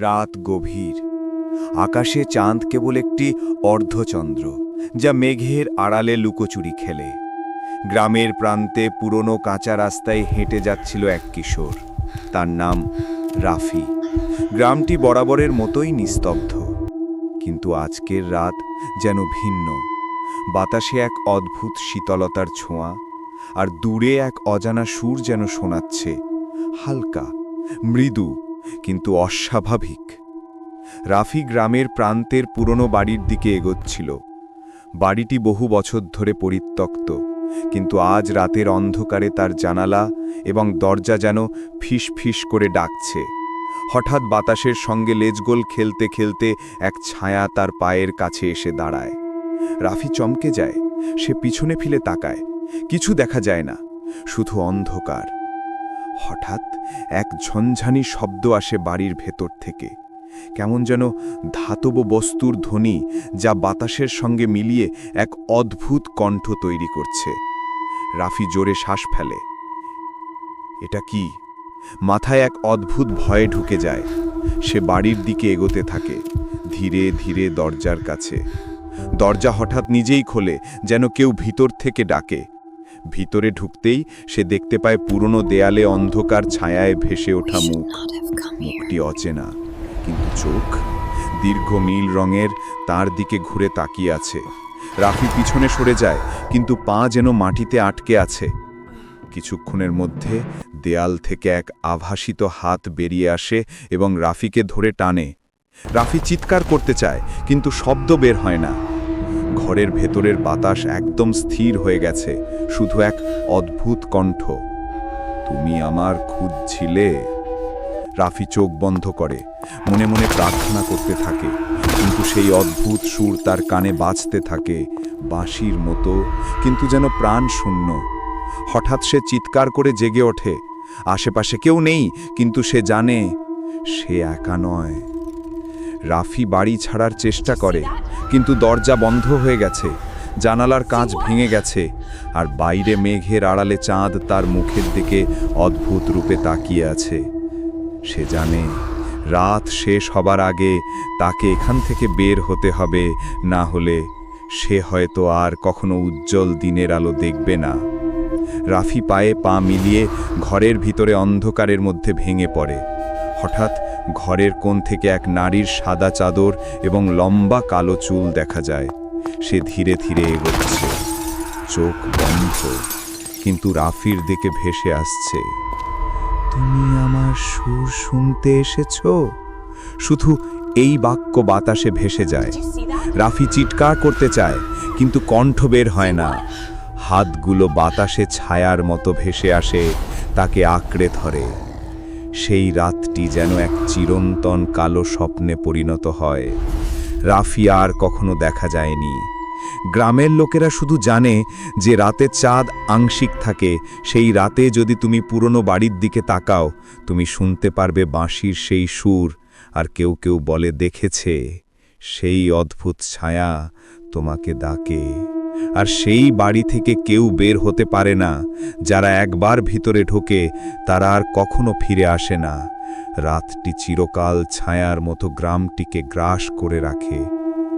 রাত গভীর। আকাশে চাঁদ কেবল একটি অর্ধচন্দ্র, যা মেঘের আড়ালে লুকোচুরি খেলে। গ্রামের প্রান্তে পুরনো কাঁচা রাস্তায় হেঁটে যাচ্ছিল এক কিশোর। তার নাম রাফি। গ্রামটি বরাবরের মতোই নিস্তব্ধ। কিন্তু আজকের রাত যেন ভিন্ন। বাতাসে এক অদ্ভুত শীতলতার ছোঁয়া, আর দূরে এক অজানা সুর যেন শোনাচ্ছে, হালকা, মৃদু। কিন্তু অস্বাভাবিক। রাফি গ্রামের প্রান্তের পুরনো বাড়ির দিকে এগোচ্ছিল। বাড়িটি বহু বছর ধরে পরিত্যক্ত, কিন্তু আজ রাতের অন্ধকারে তার জানালা এবং দরজা যেন ফিস ফিস করে ডাকছে। হঠাৎ বাতাসের সঙ্গে লেজগোল খেলতে খেলতে এক ছায়া তার পায়ের কাছে এসে দাঁড়ায়। রাফি চমকে যায়, সে পিছনে ফিলে তাকায়, কিছু দেখা যায় না, শুধু অন্ধকার। হঠাৎ এক ঝনঝানি শব্দ আসে বাড়ির ভেতর থেকে। কেমন যেন ধাতব বস্তুর ধ্বনি যা বাতাসের সঙ্গে মিলিয়ে এক অদ্ভুত কণ্ঠ তৈরি করছে। রাফি জোরে শ্বাস ফেলে। এটা কি? মাথায় এক অদ্ভুত ভয়ে ঢুকে যায়। সে বাড়ির দিকে এগোতে থাকে, ধীরে ধীরে দরজার কাছে। দরজা হঠাৎ নিজেই খোলে, যেন কেউ ভিতর থেকে ডাকে। ভিতরে ঢুকতেই সে দেখতে পায় পুরনো দেয়ালে অন্ধকার ছায়ায় ভেসে ওঠা মুখ। মুখটি অচেনা কিন্তু চোখ দীর্ঘ নীল রঙের তার দিকে ঘুরে তাকিয়ে আছে। রাফি পিছনে সরে যায় কিন্তু পা যেন মাটিতে আটকে আছে। কিছুক্ষণের মধ্যে দেয়াল থেকে এক আভাসিত হাত বেরিয়ে আসে এবং রাফিকে ধরে টানে। রাফি চিৎকার করতে চায় কিন্তু শব্দ বের হয় না। ঘরের ভেতরের বাতাস একদম স্থির হয়ে গেছে। শুধু এক অদ্ভুত কণ্ঠ। তুমি আমার খুঁজছিলে? রাফি চোখ বন্ধ করে, মনে মনে প্রার্থনা করতে থাকে, কিন্তু সেই অদ্ভুত সুর তার কানে বাজতে থাকে, বাঁশির মতো, কিন্তু যেন প্রাণ শূন্য। হঠাৎ সে চিৎকার করে জেগে ওঠে, আশেপাশে কেউ নেই, কিন্তু সে জানে, সে একা নয়। রাফি বাড়ি ছাড়ার চেষ্টা করে, কিন্তু দরজা বন্ধ হয়ে গেছে। জানালার কাঁচ ভেঙে গেছে আর বাইরে মেঘের আড়ালে চাঁদ তার মুখের দিকে অদ্ভুত রূপে তাকিয়ে আছে। সে জানে, রাত শেষ হবার আগে তাকে এখান থেকে বের হতে হবে, না হলে সে হয়তো আর কখনো উজ্জ্বল দিনের আলো দেখবে না। রাফি পায়ে পা মিলিয়ে ঘরের ভিতরে অন্ধকারের মধ্যে ভেঙে পড়ে। হঠাৎ ঘরের কোণ থেকে এক নারীর সাদা চাদর এবং লম্বা কালো চুল দেখা যায়। সে ধীরে ধীরে এগোচ্ছে। চোখ বন্ধ, কিন্তু রাফির দিকে ভেসে আসছে। তুমি আমার সুর শুনতে এসেছ? শুধু এই বাক্য বাতাসে ভেসে যায়। রাফি চিৎকার করতে চায়, কিন্তু কণ্ঠ বের হয় না। হাতগুলো বাতাসে ছায়ার মতো ভেসে আসে, তাকে আঁকড়ে ধরে। সেই রাতটি যেন এক চিরন্তন কালো স্বপ্নে পরিণত হয়। রাফি আর কখনো দেখা যায়নি। গ্রামের লোকেরা শুধু জানে যে রাতে চাঁদ আংশিক থাকে, সেই রাতে যদি তুমি পুরনো বাড়ির দিকে তাকাও, তুমি শুনতে পারবে বাঁশির সেই সুর, আর কেউ কেউ বলে, দেখেছে, সেই অদ্ভুত ছায়া তোমাকে ডাকে। আর সেই বাড়ি থেকে কেউ বের হতে পারে না, যারা একবার ভিতরে ঢোকে, তারা আর কখনো ফিরে আসে না। রাতটি চিরকাল ছায়ার মতো গ্রামটিকে গ্রাস করে রাখে।